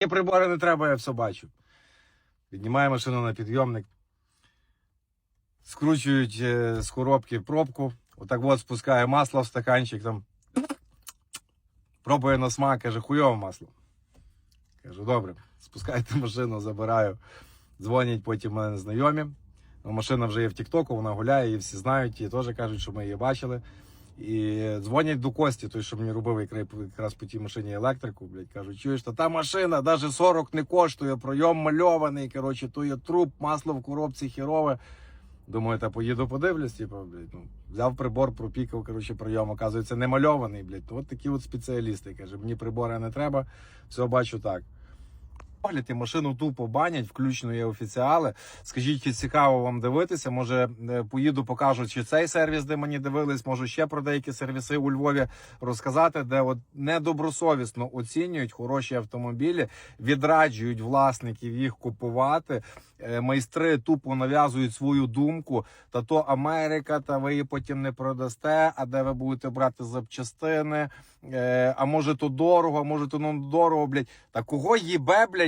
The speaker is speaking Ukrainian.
Є прибори не треба, я все бачу. Піднімає машину на підйомник, скручують е, з коробки пробку, отак от спускає масло в стаканчик там. Пробує на смак, каже, хуйове масло. Кажу, добре, спускайте машину, забираю. Дзвонять потім мене знайомі. Ну, машина вже є в Тіктоку, вона гуляє, її всі знають, і теж кажуть, що ми її бачили. І дзвонять до Кості, той, що мені робив якраз- по тій машині електрику, блядь, кажуть, чуєш, та та машина навіть 40 не коштує, пройом мальований, коротше, то є труп, масло в коробці хірове. Думаю, та поїду подивлюсь, типу, блядь, ну, взяв прибор, пропікав, коротше, прийом, оказується, не мальований, блядь. Ну, от такі от спеціалісти, каже, мені прибори не треба, все бачу так. Огляд і машину тупо банять, включно є офіціали. Скажіть, чи цікаво вам дивитися? Може, е, поїду, покажу, чи цей сервіс, де мені дивились, можу ще про деякі сервіси у Львові розказати, де от недобросовісно оцінюють хороші автомобілі, відраджують власників їх купувати. Е, Майстри тупо нав'язують свою думку. Та то Америка, та ви її потім не продасте. А де ви будете брати запчастини? Е, а може то дорого, а може то ну дорого, блядь. Та кого їбе, блядь,